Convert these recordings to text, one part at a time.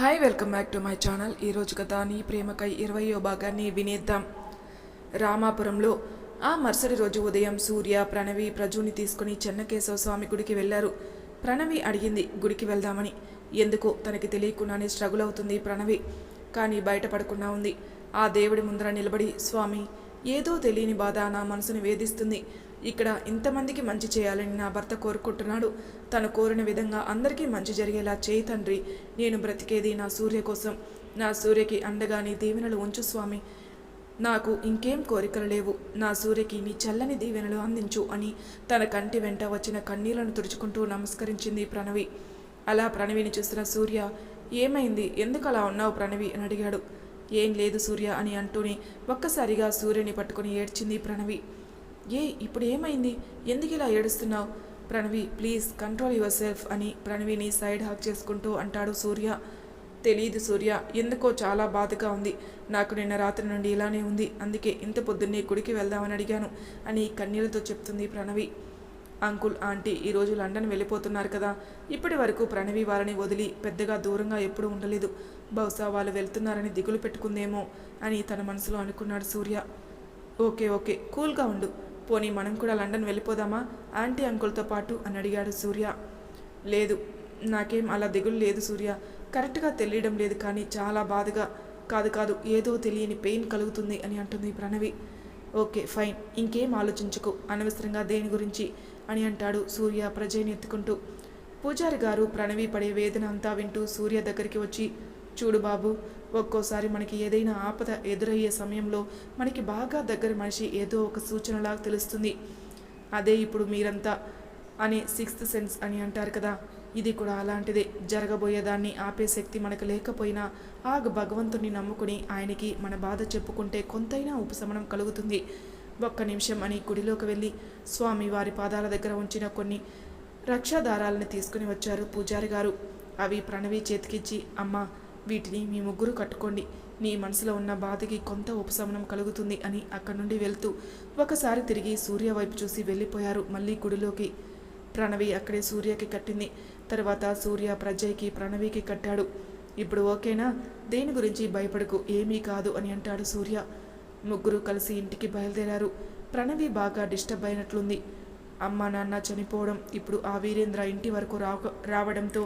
Hi welcome back to my channel ఈరోజు కథ నీ ప్రేమకై ఇరవయో భాగాన్ని వినేద్దాం. రామాపురంలో ఆ మరుసటి రోజు ఉదయం సూర్య ప్రణవి ప్రజుని తీసుకుని చెన్నకేశవ స్వామి గుడికి వెళ్ళారు. ప్రణవి అడిగింది గుడికి వెళ్దామని. ఎందుకో? తనకి తెలియకుండానే స్ట్రగుల్ అవుతుంది ప్రణవి. కానీ బయటపడకుండా ఉంది. ఆ దేవుడి ముందర నిలబడి స్వామి ఏదో తెలియని బాధ నా మనసుని వేధిస్తుంది. ఇక్కడ ఇంతమందికి మంచి చేయాలని నా భర్త కోరుకుంటున్నాడు. తను కోరిన విధంగా అందరికీ మంచి జరిగేలా చేయి తండ్రి. నేను బ్రతికేది నా సూర్య కోసం. నా సూర్యకి అండగా నీ దీవెనలు ఉంచు స్వామి. నాకు ఇంకేం కోరికలు లేవు. నా సూర్యకి నీ చల్లని దీవెనలు అందించు అని తన కంటి వెంట వచ్చిన కన్నీళ్ళను తుడుచుకుంటూ నమస్కరించింది ప్రణవి. అలా ప్రణవిని చూసిన సూర్య ఏమైంది? ఎందుకు అలా ఉన్నావు ప్రణవి? అని అడిగాడు. ఏం లేదు సూర్య అని అంటూనే ఒక్కసారిగా సూర్యుని పట్టుకుని ఏడ్చింది ప్రణవి. ఏ ఇప్పుడు ఏమైంది? ఎందుకు ఇలా ఏడుస్తున్నావు? Pranavi please control yourself అని ప్రణవిని సైడ్ హాక్ చేసుకుంటూ అంటాడు సూర్య. తెలియదు సూర్య ఎందుకో చాలా బాధగా ఉంది. నాకు నిన్న రాత్రి నుండి ఇలానే ఉంది. అందుకే ఇంత పొద్దున్నే గుడికి వెళ్దామని అడిగాను అని కన్నీళ్ళతో చెప్తుంది ప్రణవి. అంకుల్ ఆంటీ ఈరోజు లండన్ వెళ్ళిపోతున్నారు కదా. ఇప్పటి వరకు ప్రణవి వారిని వదిలి పెద్దగా దూరంగా ఎప్పుడూ ఉండలేదు. బహుశా వాళ్ళు వెళ్తున్నారని దిగులు పెట్టుకుందేమో అని తన మనసులో అనుకున్నాడు సూర్య. ఓకే ఓకే కూల్గా ఉండు. పోనీ మనం కూడా లండన్ వెళ్ళిపోదామా? ఆంటీ అంకుల్తో పాటు అని అడిగాడు సూర్య. లేదు నాకేం అలా దిగులు లేదు సూర్య. కరెక్ట్గా తెలియడం లేదు కానీ చాలా బాధగా కాదు కాదు ఏదో తెలియని పెయిన్ కలుగుతుంది అని అంటుంది ప్రణవి. ఓకే ఫైన్ ఇంకేం ఆలోచించుకో అనవసరంగా దేని గురించి అని అంటాడు సూర్య ప్రజని ఎత్తుకుంటూ. పూజారి గారు ప్రణవి పడే వేదన అంతా వింటూ సూర్య దగ్గరికి వచ్చి చూడు బాబు ఒక్కోసారి మనకి ఏదైనా ఆపద ఎదురయ్యే సమయంలో మనకి బాగా దగ్గర మనిషి ఏదో ఒక సూచనలాగా తెలుస్తుంది. అదే ఇప్పుడు మీరంతా అనే సిక్స్త్ సెన్స్ అని అంటారు కదా ఇది కూడా అలాంటిదే. జరగబోయేదాన్ని ఆపే శక్తి మనకు లేకపోయినా ఆ భగవంతుని నమ్ముకుని ఆయనకి మన బాధ చెప్పుకుంటే కొంతైనా ఉపశమనం కలుగుతుంది. ఒక్క నిమిషం అని గుడిలోకి వెళ్ళి స్వామి వారి పాదాల దగ్గర ఉంచిన కొన్ని రక్షాదారాలను తీసుకుని వచ్చారు పూజారి గారు. అవి ప్రణవి చేతికిచ్చి అమ్మ వీటిని మీ ముగ్గురు కట్టుకోండి. నీ మనసులో ఉన్న బాధకి కొంత ఉపశమనం కలుగుతుంది అని అక్కడి నుండి వెళ్తూ ఒకసారి తిరిగి సూర్య వైపు చూసి వెళ్ళిపోయారు. మళ్ళీ గుడిలోకి. ప్రణవి అక్కడే సూర్యకి కట్టింది. తర్వాత సూర్య ప్రజయ్కి ప్రణవికి కట్టాడు. ఇప్పుడు ఓకేనా? దేని గురించి భయపడకు? ఏమీ కాదు అని అంటాడు సూర్య. ముగ్గురు కలిసి ఇంటికి బయలుదేరారు. ప్రణవి బాగా డిస్టర్బ్ అయినట్లుంది. అమ్మ నాన్న చనిపోవడం ఇప్పుడు ఆ వీరేంద్ర ఇంటి వరకు రావడంతో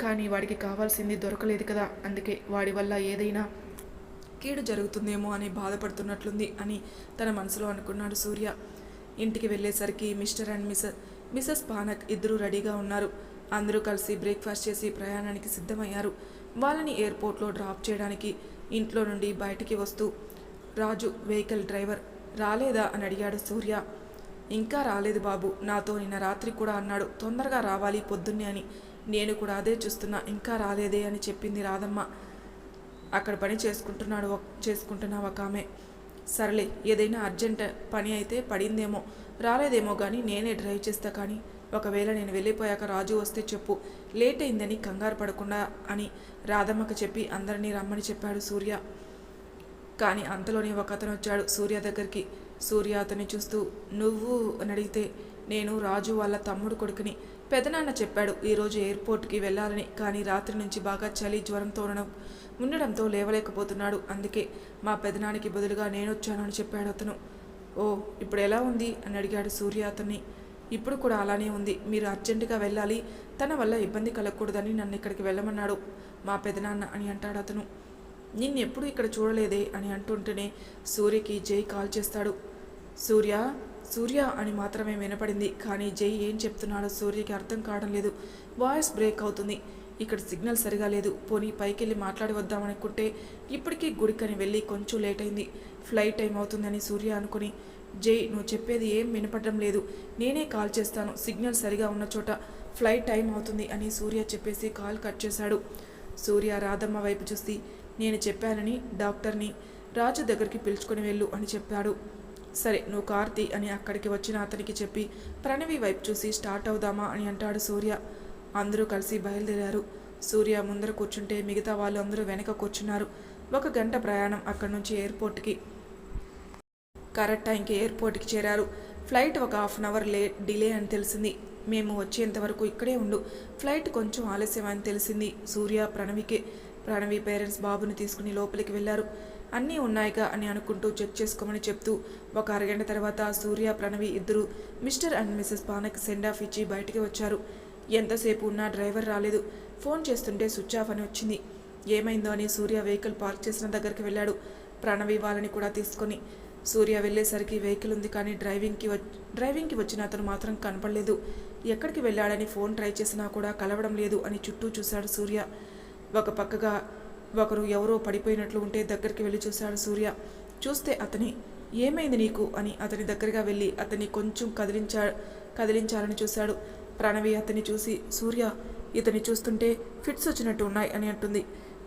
కానీ వాడికి కావాల్సింది దొరకలేదు కదా. అందుకే వాడి వల్ల ఏదైనా కీడు జరుగుతుందేమో అని బాధపడుతున్నట్లుంది అని తన మనసులో అనుకున్నాడు సూర్య. ఇంటికి వెళ్ళేసరికి మిస్టర్ అండ్ మిసెస్ మిసెస్ పానక్ ఇద్దరూ రెడీగా ఉన్నారు. అందరూ కలిసి బ్రేక్ఫాస్ట్ చేసి ప్రయాణానికి సిద్ధమయ్యారు. వాళ్ళని ఎయిర్పోర్ట్లో డ్రాప్ చేయడానికి ఇంట్లో నుండి బయటికి వస్తూ రాజు వెహికల్ డ్రైవర్ రాలేదా? అని అడిగాడు సూర్య. ఇంకా రాలేదు బాబు. నాతో నిన్న రాత్రి కూడా అన్నాడు. తొందరగా రావాలి పొద్దున్నే అని. నేను కూడా అదే చూస్తున్నా. ఇంకా రాలేదే అని చెప్పింది రాధమ్మ. అక్కడ పని చేసుకుంటున్నాడు ఒక- చేసుకుంటున్నా ఒక ఆమె. సర్లే ఏదైనా అర్జెంట్ పని అయితే పడిందేమో. రాలేదేమో కానీ నేనే డ్రైవ్ చేస్తా కానీ. ఒకవేళ నేను వెళ్ళిపోయాక రాజు వస్తే చెప్పు. లేట్ అయిందని కంగారు పడకుండా అని రాధమ్మకు చెప్పి అందరినీ రమ్మని చెప్పాడు సూర్య. కానీ అంతలోనే ఒక అతను వచ్చాడు సూర్య దగ్గరికి. సూర్య అతన్ని చూస్తూ నువ్వు అని అడిగితే నేను రాజు వాళ్ళ తమ్ముడు కొడుకుని. పెదనాన్న చెప్పాడు ఈరోజు ఎయిర్పోర్ట్కి వెళ్ళాలని కానీ రాత్రి నుంచి బాగా చలి జ్వరంతో ఉండడం ఉండడంతో లేవలేకపోతున్నాడు. అందుకే మా పెదనానికి బదులుగా నేనొచ్చాను అని చెప్పాడు అతను. ఓ ఇప్పుడు ఎలా ఉంది? అని అడిగాడు సూర్య అతన్ని. ఇప్పుడు కూడా అలానే ఉంది. మీరు అర్జెంటుగా వెళ్ళాలి. తన వల్ల ఇబ్బంది కలగకూడదని నన్ను ఇక్కడికి వెళ్ళమన్నాడు మా పెదనాన్న అని అంటాడు అతను. నిన్నెప్పుడు ఇక్కడ చూడలేదే అని అంటుంటేనే సూర్యకి జై కాల్ చేస్తాడు. సూర్య సూర్య అని మాత్రమే వినపడింది. కానీ జై ఏం చెప్తున్నాడో సూర్యకి అర్థం కావడం లేదు. వాయిస్ బ్రేక్ అవుతుంది. ఇక్కడ సిగ్నల్ సరిగా లేదు. పోనీ పైకెళ్ళి మాట్లాడి వద్దామనుకుంటే ఇప్పటికీ గుడికని వెళ్ళి కొంచెం లేట్ అయింది. ఫ్లైట్ టైం అవుతుందని సూర్య అనుకుని జై నువ్వు చెప్పేది ఏం వినపడడం లేదు. నేనే కాల్ చేస్తాను. సిగ్నల్ సరిగా ఉన్న చోట ఫ్లైట్ టైం అవుతుంది అని సూర్య చెప్పేసి కాల్ కట్ చేశాడు. సూర్య రాధమ్మ వైపు చూసి నేను చెప్పానని డాక్టర్ని రాజు దగ్గరికి పిలుచుకొని వెళ్ళు అని చెప్పాడు. సరే నువ్వు కార్తి అని అక్కడికి వచ్చిన అతనికి చెప్పి ప్రణవి వైపు చూసి స్టార్ట్ అవుదామా అని అంటాడు సూర్య. అందరూ కలిసి బయలుదేరారు. సూర్య ముందర కూర్చుంటే మిగతా వాళ్ళు అందరూ వెనక కూర్చున్నారు. ఒక గంట ప్రయాణం అక్కడి నుంచి ఎయిర్పోర్ట్కి. కరెక్ట్ టైంకి ఎయిర్పోర్ట్కి చేరారు. ఫ్లైట్ ఒక హాఫ్ అన్ అవర్ లే డిలే అని తెలిసింది. మేము వచ్చేంత వరకు ఇక్కడే ఉండు. ఫ్లైట్ కొంచెం ఆలస్యం అని తెలిసింది సూర్య ప్రణవికి. ప్రణవి పేరెంట్స్ బాబుని తీసుకుని లోపలికి వెళ్ళారు. అన్నీ ఉన్నాయిగా అని అనుకుంటూ చెక్ చేసుకోమని చెప్తూ ఒక అరగంట తర్వాత సూర్య ప్రణవి ఇద్దరు మిస్టర్ అండ్ మిసెస్ పానక్ సెండ్ ఆఫ్ ఇచ్చి బయటికి వచ్చారు. ఎంతసేపు ఉన్నా డ్రైవర్ రాలేదు. ఫోన్ చేస్తుంటే స్విచ్ ఆఫ్ అని వచ్చింది. ఏమైందో అని సూర్య వెహికల్ పార్క్ చేసిన దగ్గరికి వెళ్ళాడు. ప్రణవి వాళ్ళని కూడా తీసుకొని సూర్య వెళ్ళేసరికి వెహికల్ ఉంది కానీ డ్రైవింగ్కి వ డ్రైవింగ్కి వచ్చిన అతను మాత్రం కనపడలేదు. ఎక్కడికి వెళ్ళాడని ఫోన్ ట్రై చేసినా కూడా కలవడం లేదు అని చుట్టూ చూశాడు సూర్య. ఒక పక్కగా ఒకరు ఎవరో పడిపోయినట్లు ఉంటే దగ్గరికి వెళ్ళి చూశాడు సూర్య. చూస్తే అతని ఏమైంది నీకు? అని అతని దగ్గరగా వెళ్ళి అతన్ని కొంచెం కదిలించా కదిలించాలని చూశాడు. ప్రణవి అతన్ని చూసి సూర్య ఇతని చూస్తుంటే ఫిట్స్ వచ్చినట్టు ఉన్నాయి అని అంటుంది.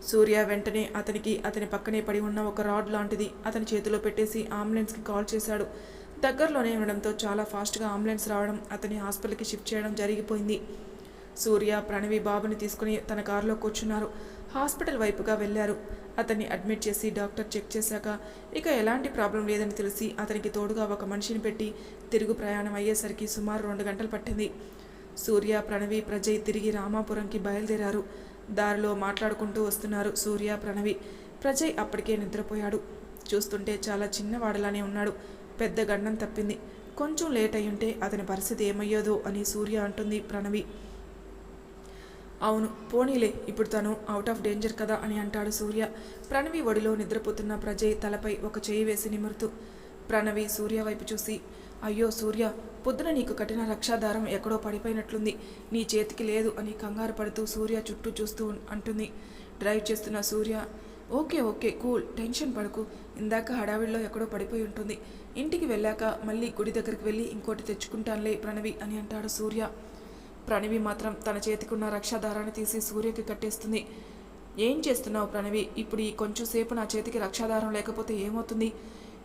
సూర్య వెంటనే అతనికి అతని పక్కనే పడి ఉన్న ఒక రాడ్ లాంటిది అతని చేతిలో పెట్టేసి అంబులెన్స్కి కాల్ చేశాడు. దగ్గరలోనే ఉండడంతో చాలా ఫాస్ట్గా అంబులెన్స్ రావడం అతని హాస్పిటల్కి షిఫ్ట్ చేయడం జరిగిపోయింది. సూర్య ప్రణవి బాబుని తీసుకుని తన కారులో కూర్చున్నారు. హాస్పిటల్ వైపుగా వెళ్ళారు. అతన్ని అడ్మిట్ చేసి డాక్టర్ చెక్ చేశాక ఇక ఎలాంటి ప్రాబ్లం లేదని తెలిసి అతనికి తోడుగా ఒక మనిషిని పెట్టి తిరుగు ప్రయాణం అయ్యేసరికి సుమారు రెండు గంటలు పట్టింది. సూర్య ప్రణవి ప్రజయ్ తిరిగి రామాపురంకి బయలుదేరారు. దారిలో మాట్లాడుకుంటూ వస్తున్నారు సూర్య ప్రణవి. ప్రజయ్ అప్పటికే నిద్రపోయాడు. చూస్తుంటే చాలా చిన్నవాడలానే ఉన్నాడు. పెద్ద గండం తప్పింది. కొంచెం లేట్ అయ్యుంటే అతని పరిస్థితి ఏమయ్యేదో అని సూర్య అంటుంది ప్రణవి. అవును పోనీలే ఇప్పుడు తను అవుట్ ఆఫ్ డేంజర్ కదా అని అంటాడు సూర్య. ప్రణవి ఒడిలో నిద్రపోతున్న ప్రజయ్ తలపై ఒక చేయి వేసి నిమురుతూ ప్రణవి సూర్య వైపు చూసి అయ్యో సూర్య పొద్దున నీకు కట్టిన రక్షాదారం ఎక్కడో పడిపోయినట్లుంది నీ చేతికి లేదు అని కంగారు పడుతూ సూర్య చుట్టూ చూస్తూ అంటుంది. డ్రైవ్ చేస్తున్న Surya okay okay cool tension పడకు ఇందాక హడావిడిలో ఎక్కడో పడిపోయి ఉంటుంది ఇంటికి వెళ్ళాక మళ్ళీ గుడి దగ్గరికి వెళ్ళి ఇంకోటి తెచ్చుకుంటానులే ప్రణవి అని అంటాడు సూర్య. ప్రణవి మాత్రం తన చేతికున్న రక్షాధారాన్ని తీసి సూర్యకి కట్టేస్తుంది. ఏం చేస్తున్నావు ప్రణవి? ఇప్పుడు ఈ కొంచెం సేపు నా చేతికి రక్షాదారం లేకపోతే ఏమవుతుంది?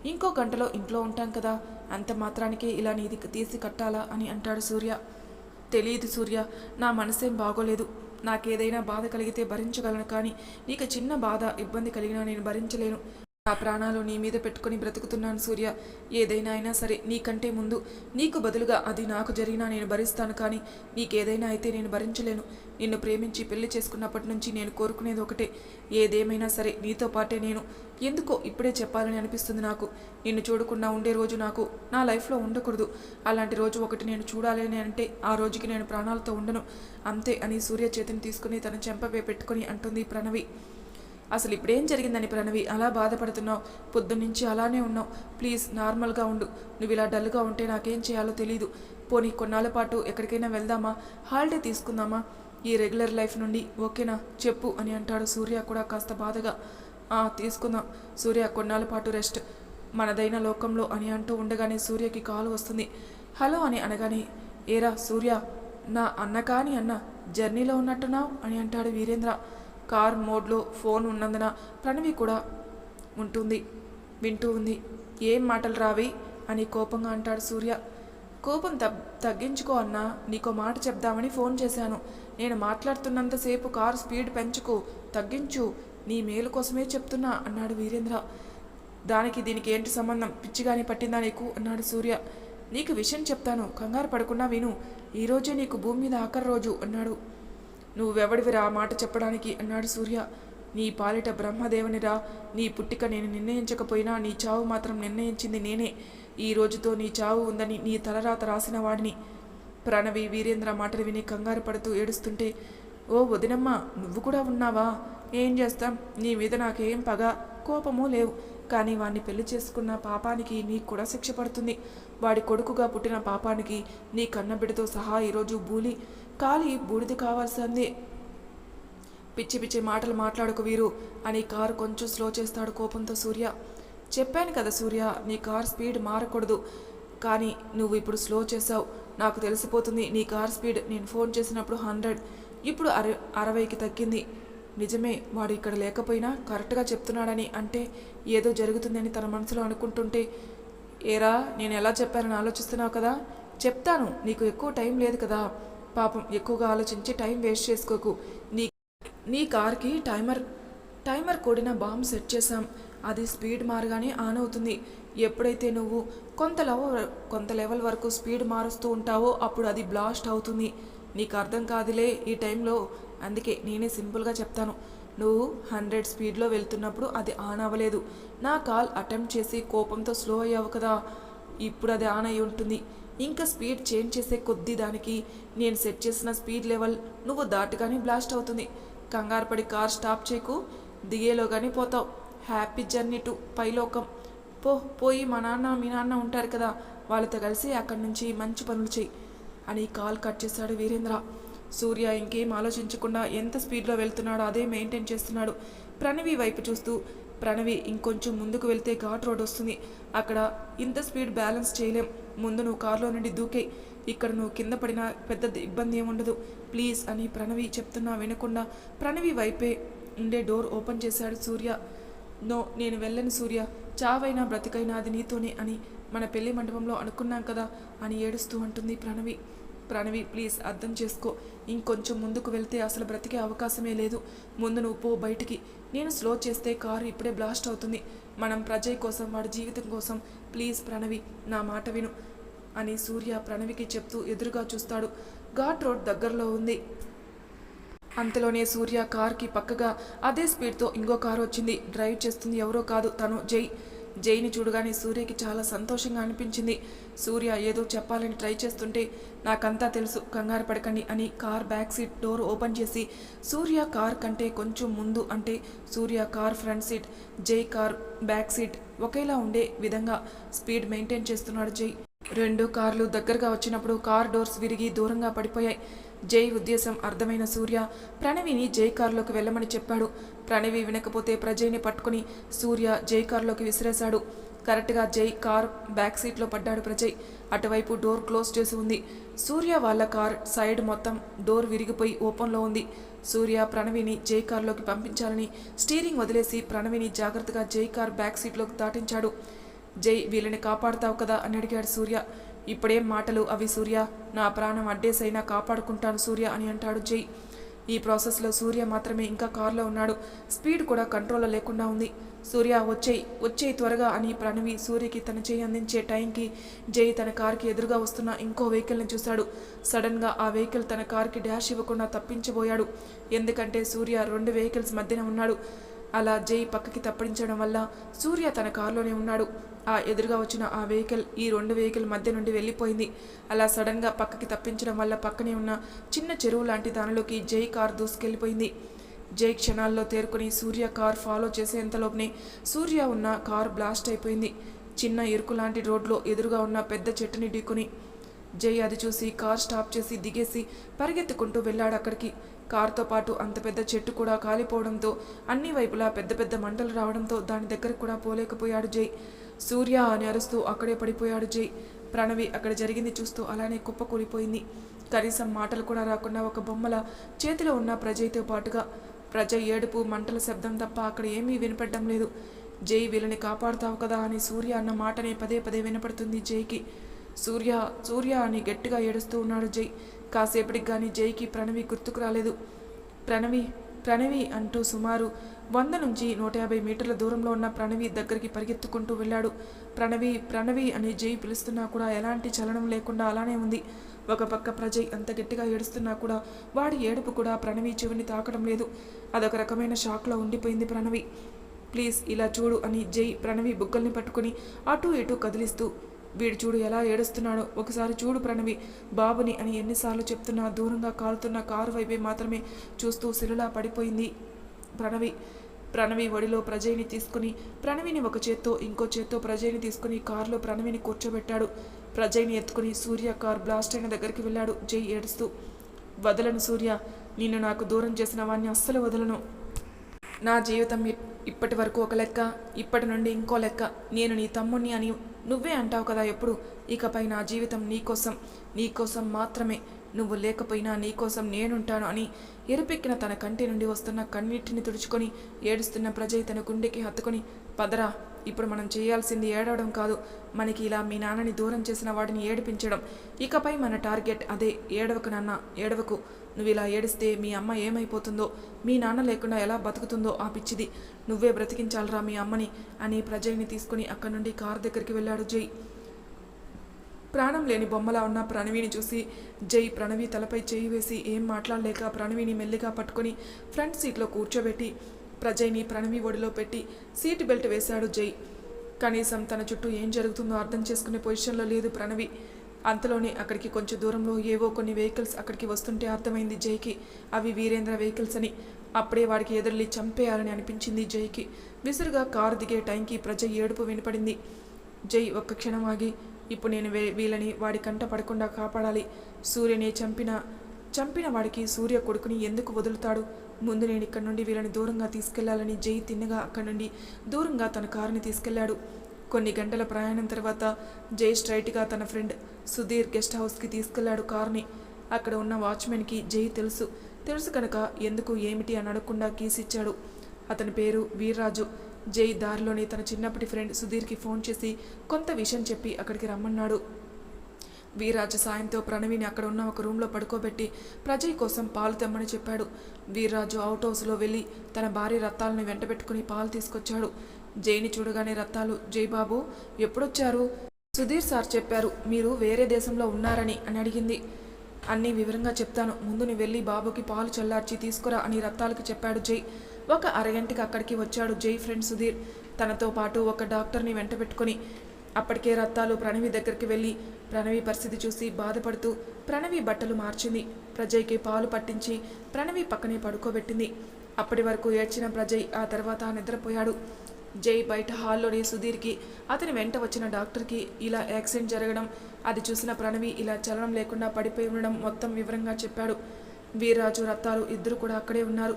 ఇంకో గంటలో ఇంట్లో ఉంటాం కదా అంత మాత్రానికే ఇలా నీది తీసి కట్టాలా? అని అంటాడు సూర్య. తెలియదు సూర్య నా మనసేం బాగోలేదు. నాకేదైనా బాధ కలిగితే భరించగలను కానీ నీకు చిన్న బాధ ఇబ్బంది కలిగినా నేను భరించలేను. నా ప్రాణాలు నీ మీద పెట్టుకుని బ్రతుకుతున్నాను సూర్య. ఏదైనా అయినా సరే నీకంటే ముందు నీకు బదులుగా అది నాకు జరిగినా నేను భరిస్తాను కానీ నీకేదైనా అయితే నేను భరించలేను. నిన్ను ప్రేమించి పెళ్ళి చేసుకున్నప్పటి నుంచి నేను కోరుకునేది ఒకటే. ఏదేమైనా సరే నీతో పాటే నేను. ఎందుకో ఇప్పుడే చెప్పాలని అనిపిస్తుంది నాకు. నిన్ను చూడకుండా ఉండే రోజు నాకు నా లైఫ్లో ఉండకూడదు. అలాంటి రోజు ఒకటి నేను చూడాలని అంటే ఆ రోజుకి నేను ప్రాణాలతో ఉండను. అంతే అని సూర్య చేతిని తీసుకుని తన చెంపపై పెట్టుకుని అంటుంది ప్రణవి. అసలు ఇప్పుడేం జరిగిందని ప్రణవి అలా బాధపడుతున్నావు. పొద్దున్నుంచి అలానే ఉన్నావు. ప్లీజ్ నార్మల్గా ఉండు. నువ్వు ఇలా డల్గా ఉంటే నాకేం చేయాలో తెలీదు. పోనీ కొన్నాళ్ళ పాటు ఎక్కడికైనా వెళ్దామా? హాలిడే తీసుకుందామా? ఈ రెగ్యులర్ లైఫ్ నుండి ఓకేనా? చెప్పు అని అంటాడు సూర్య కూడా కాస్త బాధగా. "ఆ, తీసుకుందాం. సూర్య కొన్నాళ్ళ పాటు రెస్ట్. మనదైన లోకంలో అని అంటూ ఉండగానే సూర్యకి కాల్ వస్తుంది. హలో అని అనగానే ఏరా సూర్య? నా అన్న కాని అన్న జర్నీలో ఉన్నట్టున్నావు? అని అంటాడు వీరేంద్ర. కార్ మోడ్లో ఫోన్ ఉన్నందున ప్రణవి కూడా ఉంటుంది. వింటూ ఉంది. ఏం మాటలు రావి? అని కోపంగా అంటాడు సూర్య. కోపం తగ్ తగ్గించుకో అన్నా. నీకో మాట చెప్దామని ఫోన్ చేశాను. నేను మాట్లాడుతున్నంతసేపు కారు స్పీడ్ పెంచుకో తగ్గించు. నీ మేలు కోసమే చెప్తున్నా అన్నాడు వీరేంద్ర. దానికి దీనికి ఏంటి సంబంధం? పిచ్చిగాని పట్టిందా నీకు? అన్నాడు సూర్య. నీకు విషయం చెప్తాను. కంగారు పడకుండా విను. ఈరోజే నీకు భూమి మీద ఆఖరి రోజు అన్నాడు నువ్వెవడివిరా ఆ మాట చెప్పడానికి? అన్నాడు సూర్య. నీ పాలిట బ్రహ్మదేవునిరా నీ పుట్టిక నేను నిర్ణయించకపోయినా నీ చావు మాత్రం నిర్ణయించింది నేనే. ఈ రోజుతో నీ చావు ఉందని నీ తలరాత రాసిన వాడిని. ప్రణవి వీరేంద్ర మాటలు విని కంగారు పడుతూ ఏడుస్తుంటే ఓ వదినమ్మ నువ్వు కూడా ఉన్నావా? ఏం చేస్తాం? నీ మీద నాకేం పగ? కోపము లేవు. కానీ వాణ్ణి పెళ్ళి చేసుకున్న పాపానికి నీకు కూడా శిక్ష పడుతుంది. వాడి కొడుకుగా పుట్టిన పాపానికి నీ కన్నబిడ్డతో సహా ఈరోజు బూలి కాలి బూడిద కావాల్సిందే. పిచ్చి పిచ్చి మాటలు మాట్లాడుకు వీరు. అని కారు కొంచెం స్లో చేస్తాడు కోపంతో సూర్య. చెప్పాను కదా సూర్య నీ కార్ స్పీడ్ మారకూడదు. కానీ నువ్వు ఇప్పుడు స్లో చేసావు నాకు తెలిసిపోతుంది నీ కార్ స్పీడ్ నేను ఫోన్ చేసినప్పుడు హండ్రెడ్. ఇప్పుడు అర అరవైకి తగ్గింది. నిజమే వాడు ఇక్కడ లేకపోయినా కరెక్ట్గా చెప్తున్నాడని అంటే ఏదో జరుగుతుందని తన మనసులో అనుకుంటుంటే ఏరా నేను ఎలా చెప్పానని ఆలోచిస్తున్నావు కదా? చెప్తాను నీకు ఎక్కువ టైం లేదు కదా? పాపం ఎక్కువగా ఆలోచించి టైం వేస్ట్ చేసుకోకు. నీ నీ కార్కి టైమర్ టైమర్ కూడిన బాంబ్ సెట్ చేశాం. అది స్పీడ్ మారగానే ఆన్ అవుతుంది. ఎప్పుడైతే నువ్వు కొంత లెవెల్ కొంత లెవెల్ వరకు స్పీడ్ మారుస్తూ ఉంటావో అప్పుడు అది బ్లాస్ట్ అవుతుంది. నీకు అర్థం కాదులే ఈ టైంలో. అందుకే నేనే సింపుల్గా చెప్తాను. నువ్వు హండ్రెడ్ స్పీడ్లో వెళ్తున్నప్పుడు అది ఆన్ అవ్వలేదు. నా కాల్ అటెంప్ట్ చేసి కోపంతో స్లో అయ్యావు కదా. ఇప్పుడు అది ఆన్ అయి ఉంటుంది. ఇంకా స్పీడ్ చేంజ్ చేసే కొద్ది దానికి నేను సెట్ చేసిన స్పీడ్ లెవెల్ నువ్వు దాటగానే బ్లాస్ట్ అవుతుంది. కంగారు పడి కార్ స్టాప్ చేయకు. దిగేలోగానే పోతావు. హ్యాపీ జర్నీ టు పైలోకం. పో పోయి మా నాన్న మీ నాన్న ఉంటారు కదా వాళ్ళతో కలిసి అక్కడి నుంచి మంచి పనులు చెయ్యి అని కాల్ కట్ చేశాడు వీరేంద్ర. సూర్య ఇంకేం ఆలోచించకుండా ఎంత స్పీడ్లో వెళ్తున్నాడో అదే మెయింటైన్ చేస్తున్నాడు. ప్రణవి వైపు చూస్తూ ప్రణవి ఇంకొంచెం ముందుకు వెళ్తే ఘాట్ రోడ్ వస్తుంది. అక్కడ ఇంత స్పీడ్ బ్యాలెన్స్ చేయలేం. ముందు నువ్వు కారులో నుండి దూకే. ఇక్కడ నువ్వు కింద పడినా పెద్ద ఇబ్బంది ఏముండదు ప్లీజ్ అని ప్రణవి చెప్తున్నా వినకుండా ప్రణవి వైపే ఉండే డోర్ ఓపెన్ చేశాడు సూర్య. నో నేను వెళ్ళను సూర్య. చావైనా బ్రతికైనా అది నీతోనే అని మన పెళ్ళి మండపంలో అనుకున్నాం కదా అని ఏడుస్తూ అంటుంది ప్రణవి. ప్రణవి ప్లీజ్ అర్థం చేసుకో. ఇంకొంచెం ముందుకు వెళ్తే అసలు బ్రతికే అవకాశమే లేదు. ముందు నువ్వు పో బయటికి. నేను స్లో చేస్తే కారు ఇప్పుడే బ్లాస్ట్ అవుతుంది. మనం ప్రజయ్ కోసం వాడి జీవితం కోసం ప్లీజ్ ప్రణవి నా మాట విను అని సూర్య ప్రణవికి చెప్తూ ఎదురుగా చూస్తాడు. ఘాట్ రోడ్ దగ్గరలో ఉంది. అంతలోనే సూర్య కార్కి పక్కగా అదే స్పీడ్తో ఇంకో కారు వచ్చింది. డ్రైవ్ చేస్తుంది ఎవరో కాదు తను జై. జైని చూడగానే సూర్యకి చాలా సంతోషంగా అనిపించింది. సూర్య ఏదో చెప్పాలని ట్రై చేస్తుంటే నాకంతా తెలుసు కంగారు పడకండి అని car back seat door open చేసి సూర్య కార్ కంటే కొంచెం ముందు అంటే Surya car front seat Jai car back seat ఒకేలా ఉండే విధంగా స్పీడ్ మెయింటైన్ చేస్తున్నాడు జై. రెండు కార్లు దగ్గరగా వచ్చినప్పుడు కార్ డోర్స్ విరిగి దూరంగా పడిపోయాయి. జై ఉద్దేశం అర్థమైన సూర్య ప్రణవిని జై కారులోకి వెళ్ళమని చెప్పాడు. ప్రణవి వినకపోతే ప్రజయ్ని పట్టుకుని సూర్య జై కారులోకి విసిరేశాడు. కరెక్ట్గా జై కార్ బ్యాక్ సీట్లో పడ్డాడు ప్రజయ్. అటువైపు డోర్ క్లోజ్ చేసి ఉంది. సూర్య వాళ్ళ కార్ సైడ్ మొత్తం డోర్ విరిగిపోయి ఓపెన్లో ఉంది. సూర్య ప్రణవిని జై కార్లోకి పంపించాలని స్టీరింగ్ వదిలేసి ప్రణవిని జాగ్రత్తగా జై కార్ బ్యాక్ సీట్లోకి దాటించాడు. జై వీళ్ళని కాపాడుతావు కదా అని అడిగాడు సూర్య. ఇప్పుడేం మాటలు అవి సూర్య నా ప్రాణం అడ్డేసైనా కాపాడుకుంటాను సూర్య అని అంటాడు జై. ఈ ప్రాసెస్లో సూర్య మాత్రమే ఇంకా కారులో ఉన్నాడు. స్పీడ్ కూడా కంట్రోల్లో లేకుండా ఉంది. సూర్య వచ్చేయి వచ్చేయి త్వరగా అని ప్రణవి సూర్యకి తన చేయి అందించే టైంకి జై తన కార్కి ఎదురుగా వస్తున్న ఇంకో వెహికల్ని చూశాడు. సడన్గా ఆ వెహికల్ తన కార్కి డాష్ ఇవ్వకుండా తప్పించబోయాడు ఎందుకంటే సూర్య రెండు వెహికల్స్ మధ్యన ఉన్నాడు. అలా జై పక్కకి తప్పించడం వల్ల సూర్య తన కారులోనే ఉన్నాడు. ఆ ఎదురుగా వచ్చిన ఆ వెహికల్ ఈ రెండు వెహికల్ మధ్య నుండి వెళ్ళిపోయింది. అలా సడన్గా పక్కకి తప్పించడం వల్ల పక్కనే ఉన్న చిన్న చెరువు లాంటి దానిలోకి జై కారు దూసుకెళ్ళిపోయింది. జై క్షణాల్లో తేరుకుని సూర్య కార్ ఫాలో చేసేంతలోపునే సూర్య ఉన్న కార్ బ్లాస్ట్ అయిపోయింది. చిన్న ఎరుకు లాంటి రోడ్లో ఎదురుగా ఉన్న పెద్ద చెట్టుని ఢీకొని జై అది చూసి కార్ స్టాప్ చేసి దిగేసి పరిగెత్తుకుంటూ వెళ్ళాడు అక్కడికి. కార్తో పాటు అంత పెద్ద చెట్టు కూడా కాలిపోవడంతో అన్ని వైపులా పెద్ద పెద్ద మంటలు రావడంతో దాని దగ్గరకు కూడా పోలేకపోయాడు జై. సూర్య అని అరుస్తూ అక్కడే పడిపోయాడు జై. ప్రణవి అక్కడ జరిగింది చూస్తూ అలానే కుప్పకూలిపోయింది. కనీసం మాటలు కూడా రాకుండా ఒక బొమ్మల చేతిలో ఉన్న ప్రజయ్తో పాటుగా ప్రజ ఏడుపు మంటల శబ్దం తప్ప అక్కడ ఏమీ వినపడడం లేదు. జై వీళ్ళని కాపాడుతావు కదా అని సూర్య అన్న మాటనే పదే పదే వినపడుతుంది జైకి. సూర్య సూర్య అని గట్టిగా ఏడుస్తూ ఉన్నాడు జై. కాసేపటికి కానీ జైకి ప్రణవి గుర్తుకు రాలేదు. ప్రణవి ప్రణవి అంటూ సుమారు వంద నుంచి నూట యాభై మీటర్ల దూరంలో ఉన్న ప్రణవి దగ్గరికి పరిగెత్తుకుంటూ వెళ్ళాడు. ప్రణవి ప్రణవి అని జై పిలుస్తున్నా కూడా ఎలాంటి చలనం లేకుండా అలానే ఉంది. ఒక పక్క ప్రజయ్ అంత గట్టిగా ఏడుస్తున్నా కూడా వాడి ఏడుపు కూడా ప్రణవి చెవిని తాకడం లేదు. అదొక రకమైన షాక్లో ఉండిపోయింది ప్రణవి. ప్లీజ్ ఇలా చూడు అని జై ప్రణవి బుగ్గల్ని పట్టుకుని అటు ఇటు కదిలిస్తూ వీడు చూడు ఎలా ఏడుస్తున్నాడో. ఒకసారి చూడు ప్రణవి బాబుని అని ఎన్నిసార్లు చెప్తున్నా దూరంగా కాలుతున్న కారు వైపే మాత్రమే చూస్తూ సిరులా పడిపోయింది ప్రణవి. ప్రణవి ఒడిలో ప్రజయ్ని తీసుకుని ప్రణవిని ఒక చేత్తో ఇంకో చేత్తో ప్రజయ్ని తీసుకుని కారులో ప్రణవిని కూర్చోబెట్టాడు. ప్రజయ్ని ఎత్తుకుని సూర్య కార్ బ్లాస్ట్ అయిన దగ్గరికి వెళ్ళాడు జై ఏడుస్తూ. వదలను సూర్య నిన్ను నాకు దూరం చేసిన వాణ్ణి అస్సలు వదలను. నా జీవితం ఇప్పటి వరకు ఒక లెక్క ఇప్పటి నుండి ఇంకో లెక్క. నేను నీ తమ్ముణ్ణి అని నువ్వే అంటావు కదా ఎప్పుడు? ఇకపై నా జీవితం నీకోసం నీకోసం మాత్రమే. నువ్వు లేకపోయినా నీకోసం నేనుంటాను అని ఎరుపెక్కిన తన కంటి నుండి వస్తున్న కన్నీటిని తుడుచుకొని ఏడుస్తున్న ప్రజయ్ తన గుండెకి హత్తుకొని పదరా ఇప్పుడు మనం చేయాల్సింది ఏడవడం కాదు. మనకి ఇలా మీ నాన్నని దూరం చేసిన వాడిని ఏడిపించడం. ఇకపై మన టార్గెట్ అదే ఏడవకు నాన్న ఏడవకు. నువ్వు ఇలా ఏడిస్తే మీ అమ్మ ఏమైపోతుందో మీ నాన్న లేకుండా ఎలా బతుకుతుందో ఆ పిచ్చిది. నువ్వే బ్రతికించాలరా మీ అమ్మని అని ప్రజయ్ని తీసుకుని అక్కడి నుండి కారు దగ్గరికి వెళ్ళాడు జై. ప్రాణం లేని బొమ్మలా ఉన్న ప్రణవిని చూసి జై ప్రణవి తలపై చేయి వేసి ఏం మాట్లాడలేక ప్రణవిని మెల్లిగా పట్టుకొని ఫ్రంట్ సీట్లో కూర్చోబెట్టి ప్రజయ్ని ప్రణవి ఒడిలో పెట్టి సీట్ బెల్ట్ వేశాడు జై. కనీసం తన చుట్టూ ఏం జరుగుతుందో అర్థం చేసుకునే పొజిషన్లో లేదు ప్రణవి. అంతలోనే అక్కడికి కొంచెం దూరంలో ఏవో కొన్ని వెహికల్స్ అక్కడికి వస్తుంటే అర్థమైంది జైకి. అవి వీరేంద్ర వెహికల్స్ అని. అప్పుడే వాడికి ఎదురులి చంపేయాలని అనిపించింది జైకి. విసురుగా కారు దిగే టైంకి ప్రజ ఏడుపు వినపడింది. జై ఒక్క క్షణం ఆగి ఇప్పుడు నేను వే వీళ్ళని వాడి కంట పడకుండా కాపాడాలి. సూర్యని చంపిన చంపిన వాడికి సూర్య కొడుకుని ఎందుకు వదులుతాడు? ముందు నేను ఇక్కడి నుండి వీళ్ళని దూరంగా తీసుకెళ్ళాలని జై తిన్నగా అక్కడి నుండి దూరంగా తన కారుని తీసుకెళ్ళాడు. కొన్ని గంటల ప్రయాణం తర్వాత జై స్ట్రైట్గా తన ఫ్రెండ్ సుధీర్ గెస్ట్ హౌస్కి తీసుకెళ్ళాడు కారుని. అక్కడ ఉన్న వాచ్మెన్కి జై తెలుసు. తెలుసు కనుక ఎందుకు ఏమిటి అని అడగకుండా కీస్ ఇచ్చాడు. అతని పేరు వీర్రాజు. జై దారిలోని తన చిన్నప్పటి ఫ్రెండ్ సుధీర్కి ఫోన్ చేసి కొంత విషయం చెప్పి అక్కడికి రమ్మన్నాడు. వీర్రాజు సాయంతో ప్రణవిని అక్కడ ఉన్న ఒక రూమ్లో పడుకోబెట్టి ప్రజయ్ కోసం పాలు తెమ్మని చెప్పాడు. వీర్రాజు అవుట్ హౌస్లో వెళ్ళి తన భార్య రత్తాలను వెంటబెట్టుకుని పాలు తీసుకొచ్చాడు. జైని చూడగానే రత్తాలు జై బాబు ఎప్పుడొచ్చారు? సుధీర్ సార్ చెప్పారు మీరు వేరే దేశంలో ఉన్నారని అని అడిగింది. అన్నీ వివరంగా చెప్తాను. ముందు వెళ్ళి బాబుకి పాలు చల్లార్చి తీసుకురా అని రత్తాలకు చెప్పాడు జై. ఒక అరగంటకి అక్కడికి వచ్చాడు జై ఫ్రెండ్ సుధీర్. తనతో పాటు ఒక డాక్టర్ని వెంటపెట్టుకొని అప్పటికే రత్తాలు ప్రణవి దగ్గరికి వెళ్ళి ప్రణవి పరిస్థితి చూసి బాధపడుతూ ప్రణవి బట్టలు మార్చింది. ప్రజయ్కి పాలు పట్టించి ప్రణవి పక్కనే పడుకోబెట్టింది. అప్పటి వరకు ఏడ్చిన ప్రజయ్ ఆ తర్వాత నిద్రపోయాడు. జై బయట హాల్లోని సుధీర్కి అతని వెంట వచ్చిన డాక్టర్కి ఇలా యాక్సిడెంట్ జరగడం అది చూసిన ప్రణవి ఇలా చలనం లేకుండా పడిపోయి ఉండడం మొత్తం వివరంగా చెప్పాడు. వీర్రాజు రత్తాలు ఇద్దరు కూడా అక్కడే ఉన్నారు.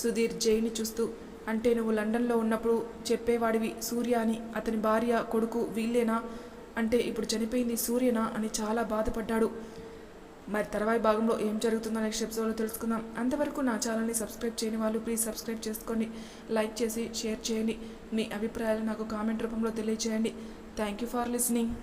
సుధీర్ జైని చూస్తూ అంటే నువ్వు లండన్లో ఉన్నప్పుడు చెప్పేవాడివి సూర్య అని. అతని భార్య కొడుకు వీళ్ళేనా? అంటే ఇప్పుడు చనిపోయింది సూర్యనా అని చాలా బాధపడ్డాడు. మరి తర్వాయి భాగంలో ఏం జరుగుతుందో నెక్స్ట్ ఎపిసోడ్లో తెలుసుకుందాం. అంతవరకు నా ఛానల్ని సబ్స్క్రైబ్ చేయని వాళ్ళు ప్లీజ్ సబ్స్క్రైబ్ చేసుకోండి. లైక్ చేసి షేర్ చేయండి. మీ అభిప్రాయాలు నాకు కామెంట్ రూపంలో తెలియజేయండి థ్యాంక్ యూ ఫర్ లిసనింగ్.